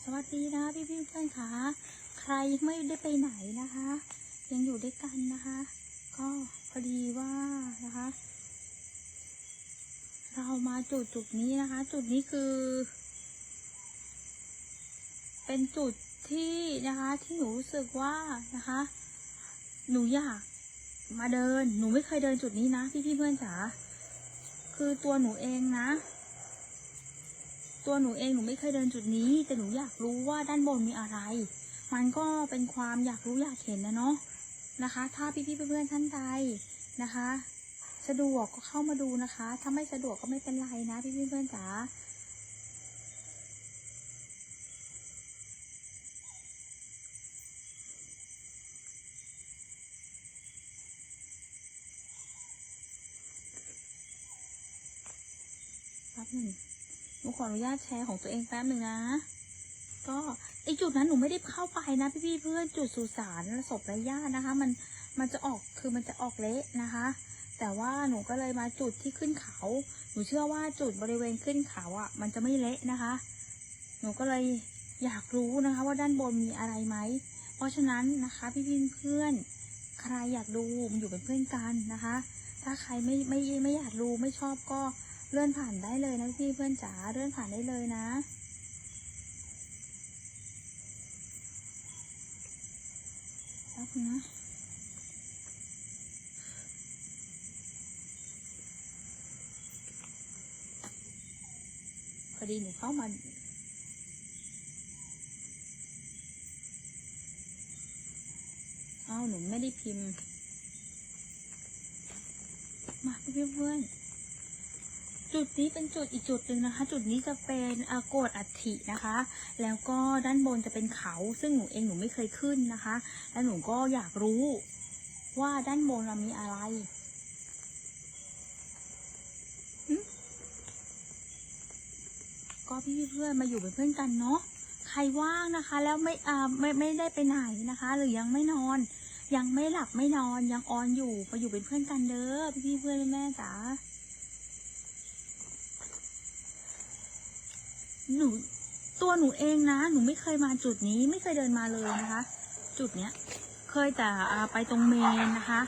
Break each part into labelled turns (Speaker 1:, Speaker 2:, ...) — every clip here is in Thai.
Speaker 1: สวัสดีนะพี่พี่เพื่อนคะใครไม่ได้ไปไหนนะคะ ยังอยู่ด้วยกันนะคะ ก็พอดีว่านะคะ เรามาจุดจุดนี้นะคะ จุดนี้คือ เป็นจุดที่นะคะที่หนูรู้สึกว่านะคะ หนูอยากมาเดิน หนูไม่เคยเดินจุดนี้นะพี่พี่เพื่อนจ๋าคือตัวหนูเองนะ ตัวหนูเองหนูไม่เคยเดินจุดนี้ แต่หนูอยากรู้ว่าด้านบนมีอะไร มันก็เป็นความอยากรู้อยากเห็นนะเนาะนะคะ ถ้าพี่ๆเพื่อนๆท่านใดนะคะ สะดวกก็เข้ามาดูนะคะ ถ้าไม่สะดวกก็ไม่เป็นไรนะพี่ๆเพื่อนๆจ๋าแป๊บหนึ่ง หนูขออนุญาตแชร์ของตัวเองแป๊บหนึ่งนะ ก็ไอจุดนั้นหนูไม่ได้เข้าไปนะพี่ๆเพื่อนจุดสุสานศพไร้ญาตินะคะ มันมันจะออกคือมันจะออกเละนะคะ แต่ว่าหนูก็เลยมาจุดที่ขึ้นเขา หนูเชื่อว่าจุดบริเวณขึ้นเขาอะ มันจะไม่เละนะคะ หนูก็เลยอยากรู้นะคะ ว่าด้านบนมีอะไรไหม เพราะฉะนั้นนะคะพี่พี่ๆเพื่อนใครอยากดูมันอยู่เป็นเพื่อนกันนะคะ ถ้าใครไม่ไม่ไม่อยากดูไม่ชอบก็ เลื่อนผ่านได้เลยนะพี่เพื่อนจ๋าเลื่อนผ่านได้เลยนะแป๊บนะพอดีหนูเข้ามาเอ้าหนูไม่ได้พิมพ์ มาเพื่อนเพื่อน จุดนี้เป็นจุดอีกจุดหนึ่งนะคะ จุดนี้จะเป็นโกดอัฐินะคะ แล้วก็ด้านบนจะเป็นเขาซึ่งหนูเองหนูไม่เคยขึ้นนะคะ แล้วหนูก็อยากรู้ว่าด้านบนเรามีอะไรก็พี่เพื่อนมาอยู่เป็นเพื่อนกันเนาะใครว่างนะคะ แล้วไม่อ่าไม่ไม่ได้ไปไหนนะคะ หรือยังไม่นอน ยังไม่หลับไม่นอนยังออนอยู่มาอยู่เป็นเพื่อนกันเด้อพี่เพื่อนแม่จ๋า หนูตัวหนูเองนะ หนูไม่เคยมาจุดนี้ไม่เคยเดินมาเลยนะคะ จุดเนี้ยเคยแต่ไปตรงเมนนะคะ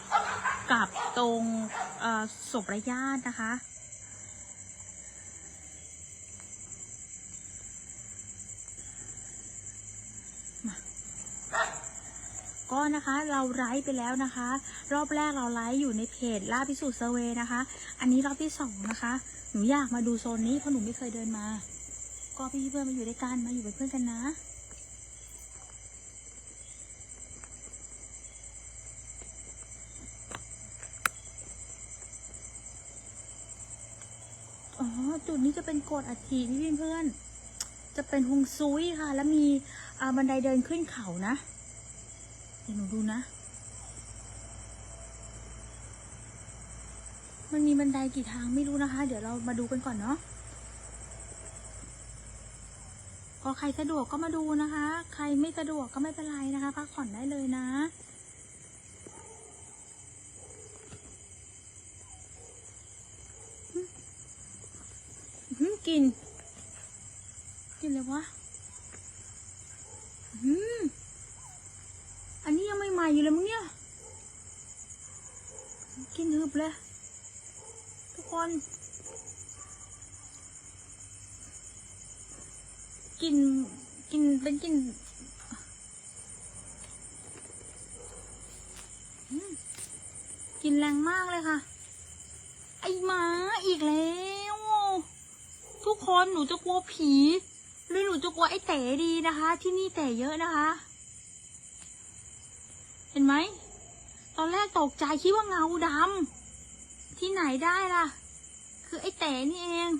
Speaker 1: กับตรงศพระญาตินะคะ ก็นะคะเราไลฟ์ไปแล้วนะคะ รอบแรกเราไลฟ์อยู่ในเพจล่าพิสูจน์เซเวนะคะ อันนี้รอบที่สองนะคะ หนูอยากมาดูโซนนี้เพราะหนูไม่เคยเดินมา ก็พี่เพื่อนมาอยู่ด้วยกันมาอยู่เป็นเพื่อนกันนะ อ๋อ จุดนี้จะเป็นโกดอัฐิพี่เพื่อน จะเป็นฮงซุยค่ะ แล้วมีอาบันไดเดินขึ้นเขานะเดี๋ยวหนูดูนะ มันมีบันไดกี่ทางไม่รู้นะคะ เดี๋ยวเรามาดูกันก่อนเนาะ พอใครสะดวกก็มาดูนะคะ ใครไม่สะดวกก็ไม่เป็นไรนะคะ พักผ่อนได้เลยนะอื้อหือกลินกลินเลยวะอืม อันนี้ยังไม่ใหม่อยู่เลยมึงเนี่ย กินฮึบเลย ทุกคน กิน กิน เป็นกินอืมกินแรงมากเลยค่ะ ไอ้หมาอีกแล้ว ทุก คนหนูจะกลัวผี หรือหนูจะกลัวไอ้เต๋ดีนะคะ ที่นี่เต๋เยอะนะคะ เห็นไหม ตอนแรกตกใจคิดว่าเงาดำที่ไหนได้ล่ะ คือไอ้เต๋นี่เอง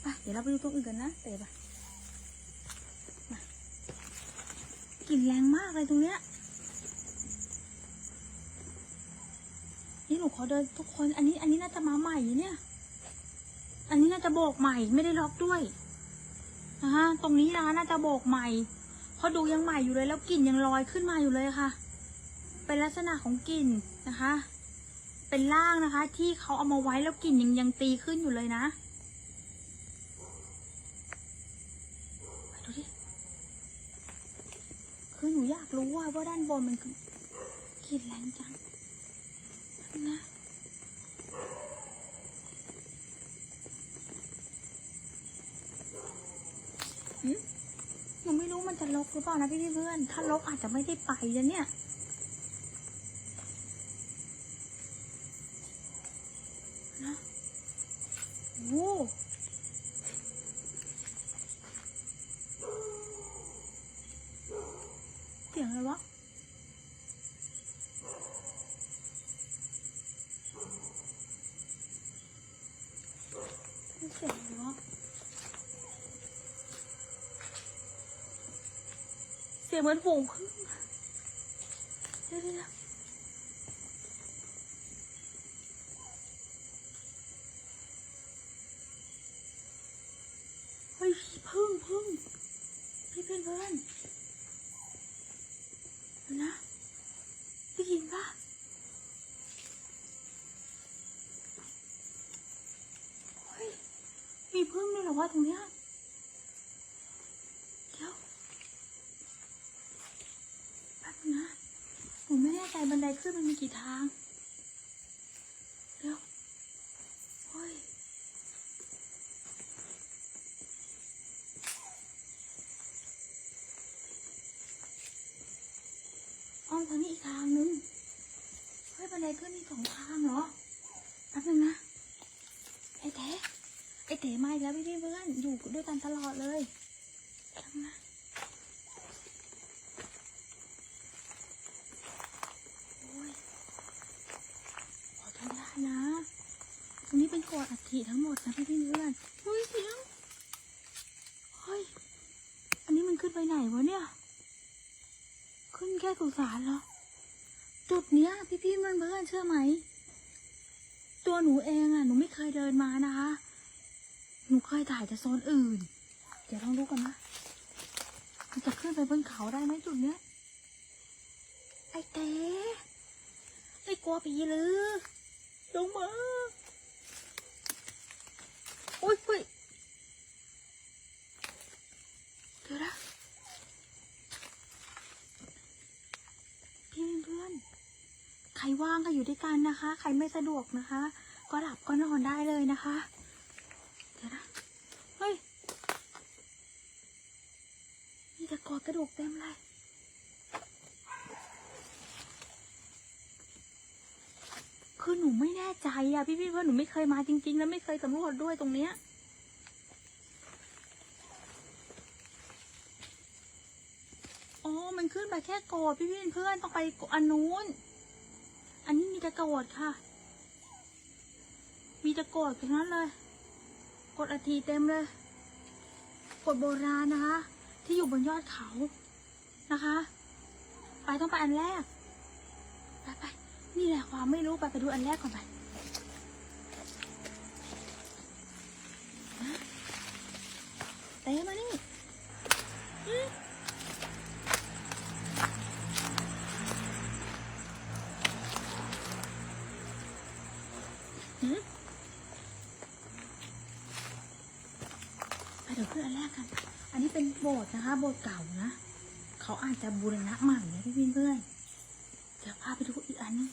Speaker 1: ไปเดี๋ยวเราไปดูตรงอื่นกันนะเต๋ไปมากลิ่นแรงมากเลยตรงเนี้ย นี่หนูขอเดินทุกคน อันนี้ อันนี้น่าจะมาใหม่เนี่ย อันนี้น่าจะโบกใหม่ไม่ได้ล็อกด้วยนะคะตรงนี้นะคะน่าจะโบกใหม่ เพราะดูยังใหม่อยู่เลยแล้วกลิ่นยังลอยขึ้นมาอยู่เลยค่ะ เป็นลักษณะของกลิ่นนะคะ เป็นล่างนะคะ ที่เขาเอามาไว้แล้วกลิ่นยังยังตีขึ้นอยู่เลยนะดูดิคือหนูอยากรู้ว่าว่าด้านบนมันกลิ่นแรงจังนะ ก่อนนะพี่เพื่อน ถ้าลกอาจจะไม่ได้ไปนะเนี่ย นะโอ้เสียงอะไรวะ เสียงอะไรวะ เสียงเหมือนฝูงพึ่งอะเดี๋ยวเดี๋ยวเดี๋ยวเฮ้ยพึ่งพึ่งพี่เพื่อนเพื่อนเดี๋ยวนะได้ยินปะเฮ้ยมีพึ่งด้วยเหรอวะตรงเนี้ยเดี๋ยวแป๊บนึงนะผมไม่แน่ใจบันไดขึ้นมันมี กี่ทางเดี๋ยวเฮ้ยอ้อมทางนี้อีกทางนึงเฮ้ยบันไดขึ้นมีสองทางเหรอแป๊บนึงนะ ไอ้เต๋ไอ้เต๋มาอีกแล้วพี่เพื่อนอยู่ด้วยกันตลอดเลยแป๊บนึงนะโอ้ยขออนุญาตนะ ตรงนี้เป็นโกดอัฐิทั้งหมดนะพี่พี่เพื่อนเฮ้ยเสียงเฮ้ย อันนี้มันขึ้นไปไหนวะเนี่ย ขึ้นแค่สุสานเหรอ จุดเนี้ย พี่พี่ๆเพื่อนเพื่อนๆเชื่อไหม ตัวหนูเองอะหนูไม่เคยเดินมานะคะ หนูเคยถ่ายแต่โซนอื่น เดี๋ยวลองดูกันนะมันจะขึ้นไปบนเขาได้ไหมจุดเนี้ย ไอเต้ไอกลัวผีหรือลงมาโอ๊ยเฮ้ยเดี๋ยวนะพี่เพื่อน ใครว่างก็อยู่ด้วยกันนะคะ ใครไม่สะดวกนะคะ ก็หลับก็นอนได้เลยนะคะ เดี๋ยวนะ เฮ้ย มีแต่กอดกระดูกเต็มเลย คือหนูไม่แน่ใจอะพี่พี่เพื่อนหนูไม่เคยมาจริง ๆ แล้วไม่เคยสำรวจด้วยตรงเนี้ยอ๋อมันขึ้นไปแค่โกดพี่พี่เพื่อนต้องไปอันนู้น อันนี้มีแต่โกดค่ะ มีแต่โกดทั้งนั้นเลยกดอาทีเต็มเลยกดโบราณนะคะ ที่อยู่บนยอดเขานะคะ ไปต้องไปอันแรก ไปไป นี่แหละความไม่รู้ไปไปดูอันแรกก่อนไปเต้มานี่ไปเดี๋ยวขึ้นอันแรกกัน อันนี้เป็นโบสถ์นะคะ โบสถ์เก่านะ เขาอาจจะบูรณะใหม่นะพี่เพื่อนเดี๋ยวพาไปดูอีกอันนึง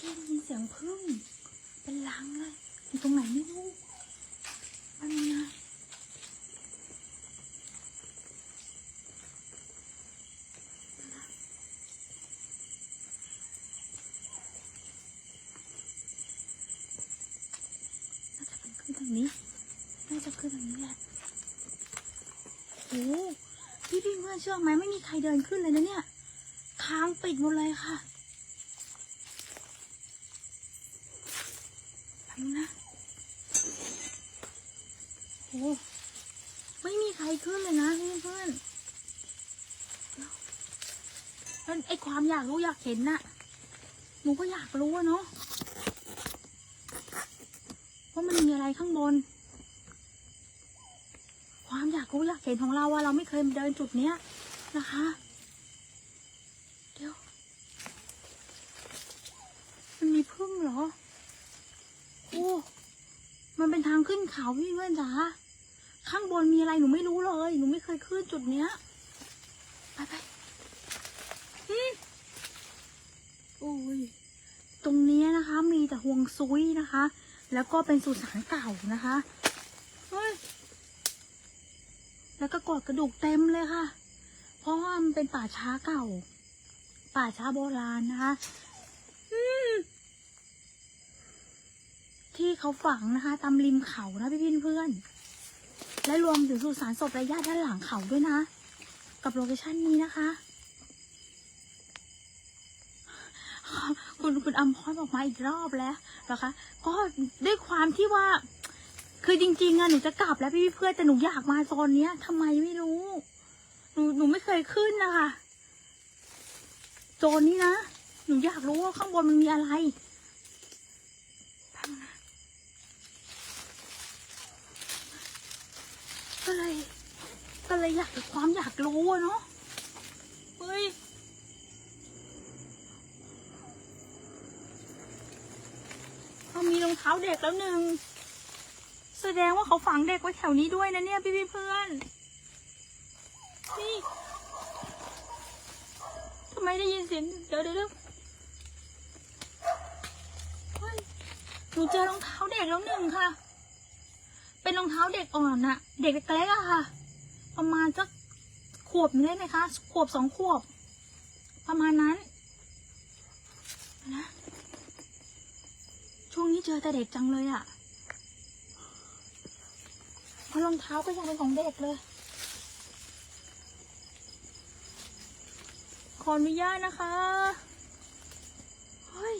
Speaker 1: กียบได้ยินเสียงพึ่ง เป็นลังเลยอยู่ตรงไหนไม่รู้มันมีนะน่าจะเป็นขึ้นทางนี้ น่าจะขึ้นทางนี้แหละโอ้พี่พี่เพื่อนเชื่อไหมไม่มีใครเดินขึ้นเลยนะเนี่ยทางปิดหมดเลยค่ะทำนะ โอ้ไม่มีใครขึ้นเลยนะพี่เพื่อนแล้วแล้วไอ ความอยากรู้อยากเห็นน่ะ หนูก็อยากรู้อะเนาะว่ามันมีอะไรข้างบน ความอยากรู้อยากเห็นของเราอะเราไม่เคยเดินจุดเนี้ยนะคะ เดี๋ยว มันมีพึ่งเหรอ โอ้ มันเป็นทางขึ้นเขาพี่เพื่อนจ๋า ข้างบนมีอะไรหนูไม่รู้เลย หนูไม่เคยขึ้นจุดเนี้ย ไปไป โอ้ยตรงนี้นะคะ มีแต่ห่วงซุยนะคะ แล้วก็เป็นสุสานเก่านะคะเฮ้ยแล้วก็กอดกระดูกเต็มเลยค่ะ เพราะว่ามันเป็นป่าช้าเก่า ป่าช้าโบราณนะคะที่เขาฝังนะคะตามริมเขานะพี่พี่เพื่อน และรวมถึงสุสานศพระยะด้านหลังเขาด้วยนะ กับโลเคชั่นนี้นะคะ คุณคุณอัมพรบอกมาอีกรอบแล้วนะคะ ก็ด้วยความที่ว่า คือจริง ๆอะหนูจะกลับแล้วพี่เพื่อนแต่หนูอยากมาโซนเนี้ยทำไมไม่รู้ หนูหนูไม่เคยขึ้นนะคะโซนนี้นะหนูอยากรู้ว่าข้างบนมันมีอะไรป๊บนึงนะก็เลยก็เลยอยากความอยากรู้อะเนาะเฮ้ย เขามีรองเท้าเด็กแล้วหนึ่ง แสดงว่าเขาฝังเด็กไว้แถวนี้ด้วยนะเนี่ยพี่พเพื่อน นี่ทำไมได้ยินเสียงเดี๋ยวเดี๋ยวเดี๋ยวหนูเจอรองเท้าเด็กแล้วหนึ่งค่ะ เป็นรองเท้าเด็กอ่อนอะเด็กเล็กๆอะค่ะ ประมาณสักขวบหนึงได้ไหมคะ ขวบสองขวบ ประมาณนั้นนะ ช่วงนี้เจอแต่เด็กจังเลยอะเพราะรองเท้าก็ยังเป็นของเด็กเลย ขออนุญาตนะคะ เฮ้ย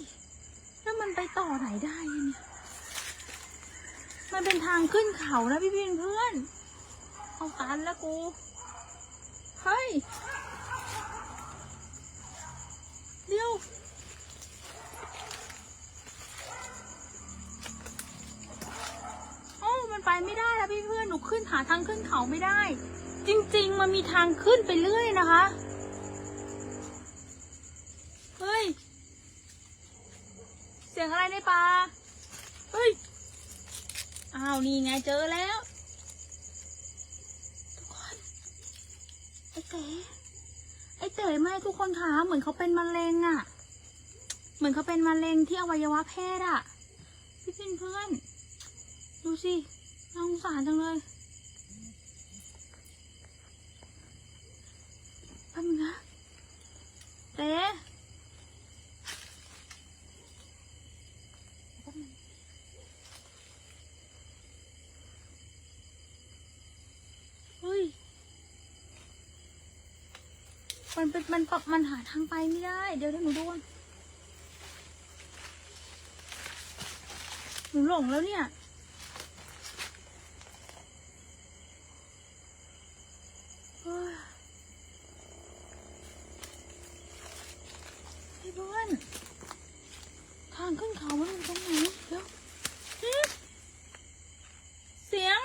Speaker 1: แล้วมันไปต่อไหนได้เนี่ย มันเป็นทางขึ้นเขานะพี่พี่เพื่อน เอาตันแล้วกู เฮ้ย เดี๋ยว ไม่ได้แล้วพี่เพื่อนหนูขึ้นหาทางขึ้นเขาไม่ได้ จริง ๆ มันมีทางขึ้นไปเรื่อยนะคะเฮ้ยเสียงอะไรในป่าเฮ้ยอ้าวนี่ไงเจอแล้วทุกคนไอ้เต๋ไอ้เต๋แม่ทุกคนคะเหมือนเขาเป็นมะเร็งอะเหมือนเขาเป็นมะเร็งที่อวัยวะเพศอะพี่เพื่อนเพื่อนดูสิ น่าสงสารจังเลยแป๊บนึงเต๋แป๊บนึงเฮ้ย มันเป็นมันปรับมันหาทางไปไม่ได้ เดี๋ยวเดี๋ยวหนูดูก่อนหนูหลงแล้วเนี่ย เฮ้ยพี่เพื่อนทางขึ้นเขามันอยู่ตรงไหนเดี๋ยวหืมเสียง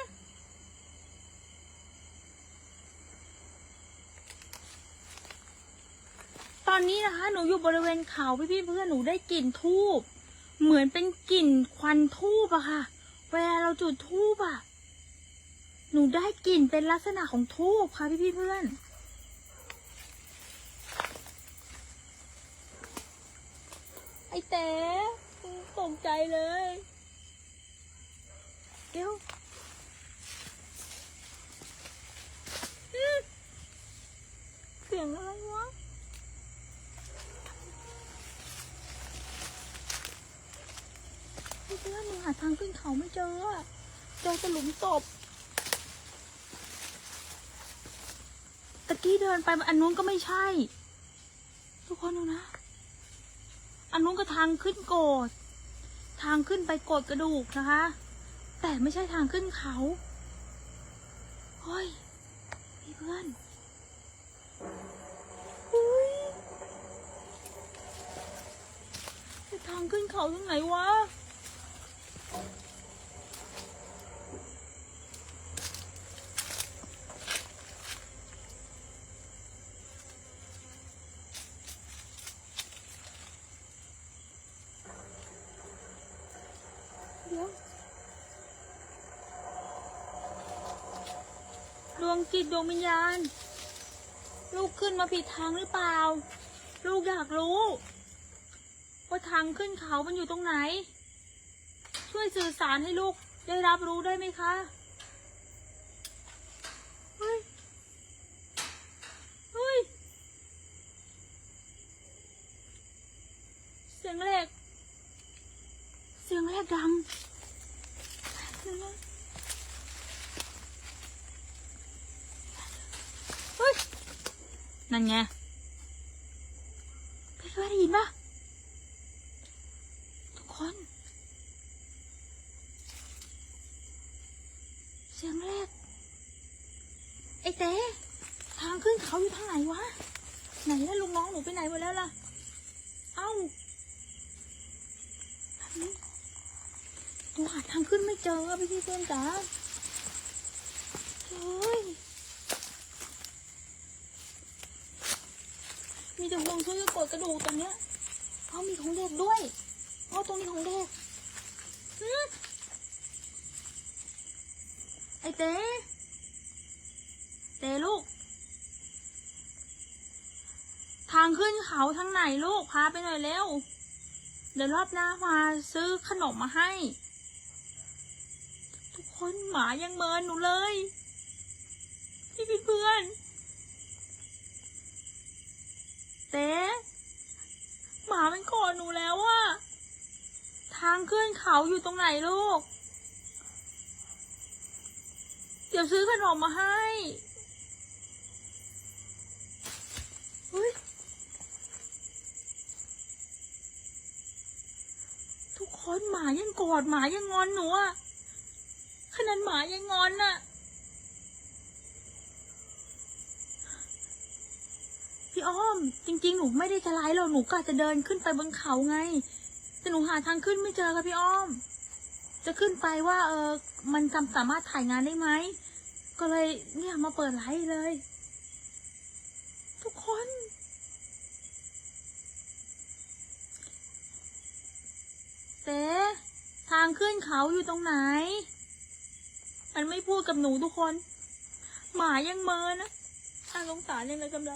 Speaker 1: ตอนนี้นะคะ หนูอยู่บริเวณเขาพี่พี่เพื่อนหนูได้กลิ่นทูบเหมือนเป็นกลิ่นควันทูบอะค่ะ เวลาเราจุดทูบอะหนูได้กลิ่นเป็นลักษณะของทูบค่ะพี่พี่เพื่อน ไอเต๋ตกใจเลยเดี๋ยวอืมเสียงอะไรวะ พี่เพื่อนหนูหาทางขึ้นเขาไม่เจออะ เจอแต่หลุมศพตะกี้เดินไปอันนู้นก็ไม่ใช่ ทุกคนดูนะ อันนู้นก็ทางขึ้นโกดทางขึ้นไปโกดกระดูกนะคะ แต่ไม่ใช่ทางขึ้นเขาเฮ้ยพี่เพื่อนอุ้ยทางขึ้นเขาตรงไหนวะ เดี๋ยว ดวงวิญญาณ ลูกขึ้นมาผิดทางหรือเปล่า ลูกอยากรู้ ว่าทางขึ้นเขา มันอยู่ตรงไหน ช่วยสื่อสารให้ลูกได้รับรู้ได้ไหมคะเฮ้ยเฮ้ยเสียงเหล็ก เสียงเหล็กดังเสียงเหล็กเฮ้ย นั่นไงพี่เคยได้ยินปะทุกคน เสียงเหล็กไอ้เต้ทางขึ้นเขาอยู่ทางไหนวะ ไหนล่ะลุงน้องหนูไปไหนหมดแล้วล่ะ เอ้าแบบนี้หนูหาทางขึ้นไม่เจอพี่พี่เพื่อนจ๋าเฮ้ย มีแต่วงช่วยก ดกระดูกตรงเนี้ยเอามีของเด็กด้วยเอาตรงนี้ของเด็กไอ้เต้เต้ลูก ทางขึ้นเขาทางไหนลูก พาไปหน่อยเร็ว เดี๋ยวรอบหน้ามาซื้อขนมมาให้ ทุกคนหมายังเมินหนูเลย พี่เพื่อนเต้ มามันกอดหนูแล้วอะทางขึ้นเขาอยู่ตรงไหนลูก เดี๋ยวซื้อขนมมาให้เฮ้ยทุกคนหมายังกอดหมายังงอนหนูอะขนาดหมายังงอนน่ะ อ้อม จริง ๆ หนูไม่ได้จะไล่หรอกหนูกะจะเดินขึ้นไปบนเขาไง แต่หนูหาทางขึ้นไม่เจอค่ะพี่อ้อม จะขึ้นไปว่า เออมันจำสามารถถ่ายงานได้ไหมก็เลยเนี่ยมาเปิดไลฟ์เลย ทุกคน เต้ทางขึ้นเขาอยู่ตรงไหน มันไม่พูดกับหนูทุกคน หมายังเมินนะอาสงสารยังไงกำไร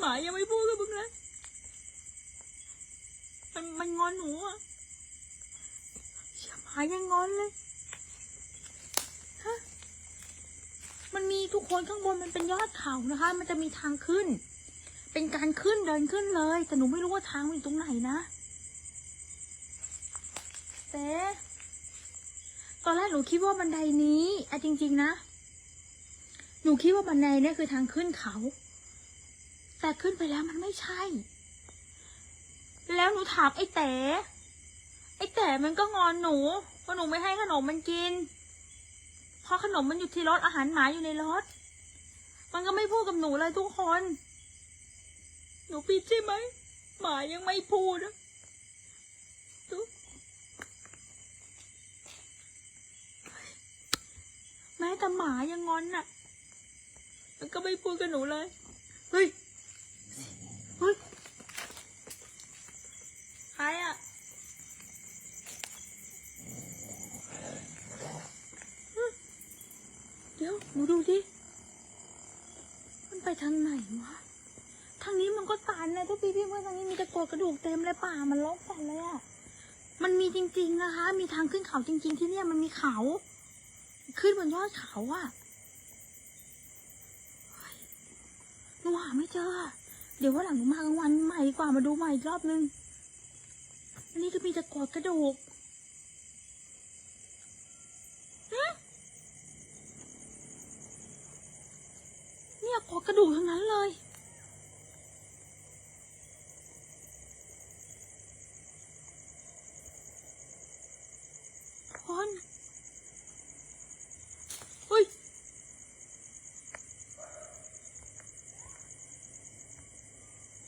Speaker 1: หมายังไม่พูดกับมึงเลยมันมันงอนหนูอะหมายังงอนเลยฮะมันมีทุกคนข้างบนมันเป็นยอดเขานะคะ มันจะมีทางขึ้น เป็นการขึ้นเดินขึ้นเลย แต่หนูไม่รู้ว่าทางมันอยู่ตรงไหนนะแต่ตอนแรกหนูคิดว่าบันไดนี้อะจริง ๆ นะ หนูคิดว่าบันไดนี่คือทางขึ้นเขา แต่ขึ้นไปแล้วมันไม่ใช่ แล้วหนูถามไอ้แต่ ไอ้แต่มันก็งอนหนูว่าะหนูไม่ให้ขนมมันกิน เพราะขนมมันอยู่ที่รถอาหารหมาอยู่ในรถ มันก็ไม่พูดกับหนูเลยทุกคน หนูผิดใช่ไหม หมายังไม่พูดอะแม้แต่หมายังงอนน่ะ มันก็ไม่พูดกับหนูเลย เฮ้ย ใครอะเดี๋ยวหนูดูดิ มันไปทางไหนวะ ทางนี้มันก็ตันนะทุกพี่พี่เพื่อนทางนี้มีแต่โกรธกระดูกเต็มเลยป่ามันลกกันเลยอะมันมีจริง ๆ นะคะ มีทางขึ้นเขาจริง ๆ ที่เนี่ยมันมีเขา ขึ้นบนยอดเขาอะหนูหาไม่เจอ เดี๋ยวว่าหลังหนูมากลางวันใหม่กว่ามาดูใหม่อีกรอบนึง อันนี้ก็มีแต่กรดกระดูกเนี่ยกรดกระดูกทั้งนั้นเลย คนอุ้ย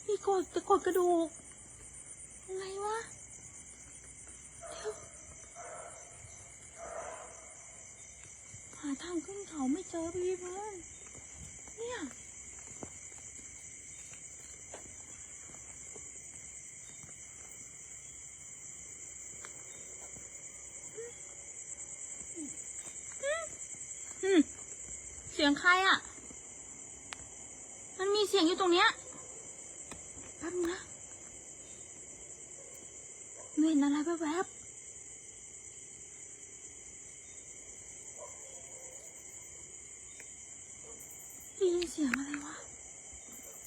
Speaker 1: มี กดต่กดกระดูกอะไรวะเดี๋ยวหาทางขึ้นเขาไม่เจอพี่เพื่อนเนี่ยเสียงใครอะ มันมีเสียงอยู่ตรงเนี้ย บนึงนะหนูเห็นอะไรแวบๆได้ยินเสียงอะไรวะ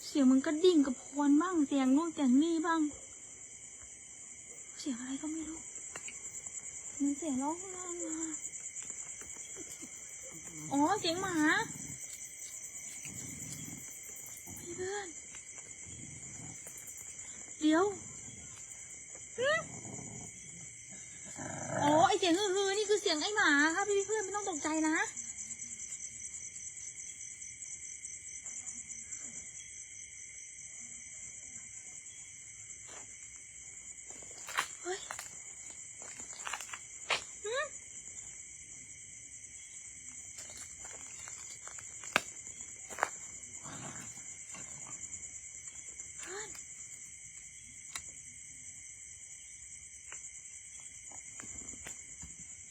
Speaker 1: เสียงมันก็ดิ่งกับพวนบ้าง เสียงนู่นเสียงนี่บ้าง เสียงอะไรก็ไม่รู้มันเสียงร้องร้องมาอ๋อ เสียงหมาเพื่อน เดี๋ยวอ๋อ ไอเสียงฮือๆนี่คือเสียงไอหมาค่ะพี่เพื่อนไม่ต้องตกใจนะ เฮ้ยหึเพื่อน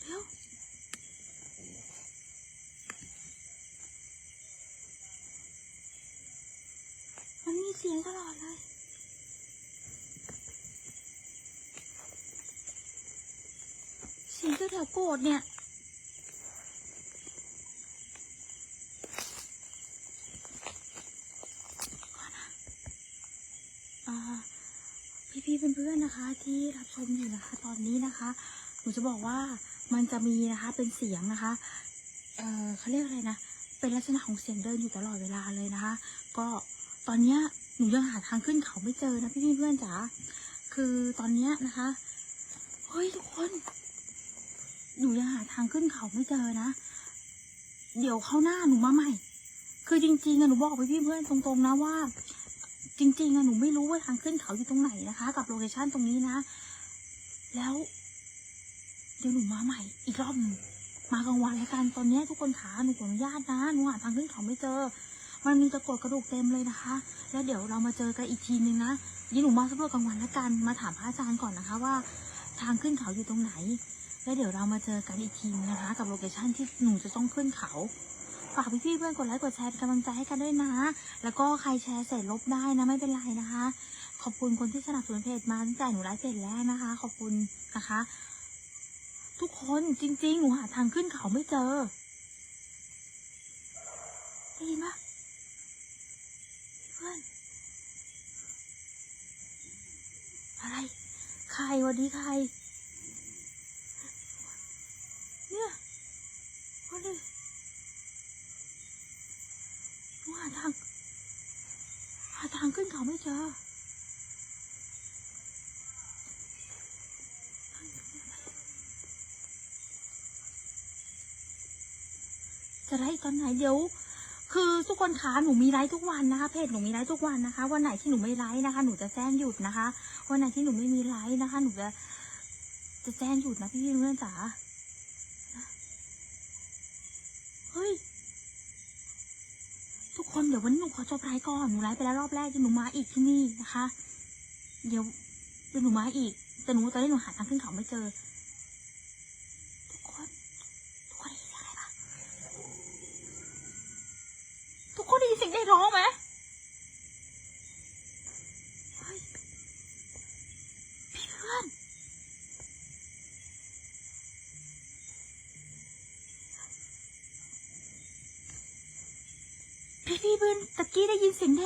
Speaker 1: เดี๋ยวมั นตลอดเลย เสียงแถวโกรธเนี่ยอ่าพี่ๆเพื่อนๆนะคะ ที่รับชมอยู่นะคะ ตอนนี้นะคะหนูจะบอกว่ามันจะมีนะคะเป็นเสียงนะคะ เออเขาเรียกอะไรนะ เป็นลักษณะของเสียงเดินอยู่ตลอดเวลาเลยนะคะ ก็ตอนเนี้ย หนูยังหาทางขึ้นเขาไม่เจอนะพี่ๆเพื่อนจ๋า คือตอนเนี้ยนะคะ เฮ้ยทุกคน หนูยังหาทางขึ้นเขาไม่เจอนะ เดี๋ยวเข้าหน้าหนูมาใหม่ คือจริงๆอะหนูบอกไปพี่เพื่อนตรงๆนะว่า จริงๆอะหนูไม่รู้ว่าทางขึ้นเขาอยู่ตรงไหนนะคะ กับโลเคชั่นตรงนี้นะ แล้ว เดี๋ยวหนูมาใหม่ อีกรอบหนึ่งมากลางวันแล้วกัน ตอนนี้ทุกคนขาหนูขออนุญาตนะ หนูหาทางขึ้นเขาไม่เจอ มันมีตะกรวดกระดูกเต็มเลยนะคะ แล้วเดี๋ยวเรามาเจอกันอีกทีนึงนะยี่หนูมาสำรวจกลางวันล้วกัน มาถามพระอาจารย์ก่อนนะคะว่า ทางขึ้นเขาอยู่ตรงไหน แล้วเดี๋ยวเรามาเจอกันอีกทีนะคะ กับโลเคชั่นที่หนูจะต้องขึ้นเขา ฝากพี่ๆเพื่อนกดไลค์กดแชร์เป็นกำลังใจให้กันด้วยนะ แล้วก็ใครแชร์เสร็จลบได้นะไม่เป็นไรนะคะ ขอบคุณคนที่สนับสนุนเพจมาตั้งแต่หนูไลฟ์เพจแรกนะคะ ขอบคุณนะคะ ทุกคนจริงๆหนูหาทางขึ้นเขาไม่เจอได้ยินปะเพื่อน อะไรใครวันนี้ใคร เนี่ยว่าดิหนูหาทางหาทางขึ้นเขาไม่เจอจะได้ตอนไหนเดี๋ยว คือทุกคนคะหนูมีไลฟ์ทุกวันนะคะ เพจหนูมีไลฟ์ทุกวันนะคะ วันไหนที่หนูไม่ไลฟ์นะคะ หนูจะแจ้งหยุดนะคะ วันไหนที่หนูไม่มีไลฟ์นะคะ หนูจะจะแจ้งหยุดนะพี่พี่เพื่อนจ๋าเฮ้ย ทุกคนเดี๋ยววันนี้หนูขอจบไลฟ์ก่อนหนูไลฟ์ไปแล้วรอบแรกเดี๋ยวหนูมาอีกที่นี่นะคะ เดี๋ยวเดี๋ยวหนูมาอีกแต่หนูตอนนี้หนูหาทางขึ้นเขาไม่เจอ ทุกคน ทุกคนได้ยินเสียงอะไรปะทุกคนได้ยินเสียงเด็กร้องไหมเฮ้ย พี่เพื่อน พี่พี่เพื่อนตะ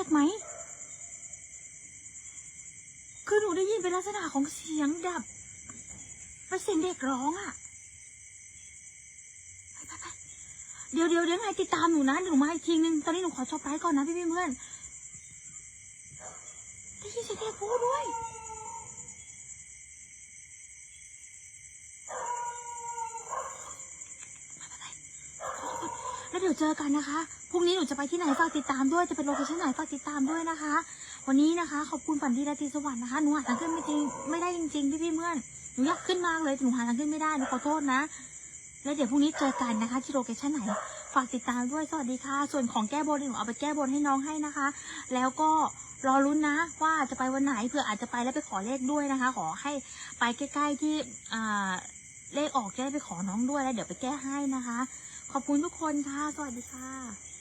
Speaker 1: กได้ยินเสียงเด็กไหม คือหนูได้ยินเป็นลักษณะของเสียงแบบเป็นเสียงเด็กร้องอะ่ะไปไปไปเดี๋ยวเดี๋ยวเดี๋ยวไงติดตามหนูนะเดี๋ยวหนูมาอีกทีนึง ตอนนี้หนูขอจบไลฟ์ก่อนนะพี่พี่เพื่อน ได้ยินเสียงเด็กพูดด้วยแล้วเดี๋ยวเจอกันนะคะ พรุ่งนี้หนูจะไปที่ไหนฝากติดตามด้วย จะเป็นโลเคชั่นไหนฝากติดตามด้วยนะคะ วันนี้นะคะ ขอบคุณฝันดีราตรีสวัสดิ์นะคะ หนูหาทางขึ้นไม่จริงไม่ได้จริงๆพี่ๆเพื่อน หนูอยากขึ้นมากเลยแต่หนูหาทางขึ้นไม่ได้ หนูขอโทษนะ แล้วเดี๋ยวพรุ่งนี้เจอกันนะคะ ที่โลเคชั่นไหน ฝากติดตามด้วย สวัสดีค่ะ ส่วนของแก้บนหนูเอาไปแก้บนให้น้องให้นะคะ แล้วก็รอรุ้นนะว่าจะไปวันไหนเผื่ออาจจะไปแล้วไปขอเลขด้วยนะคะ ขอให้ไปใกล้ ๆที่เลขออกจะได้ไปขอน้องด้วยแล้วเดี๋ยวไปแก้ให้นะคะ ขอบคุณทุกคนค่ะ สวัสดีค่ะ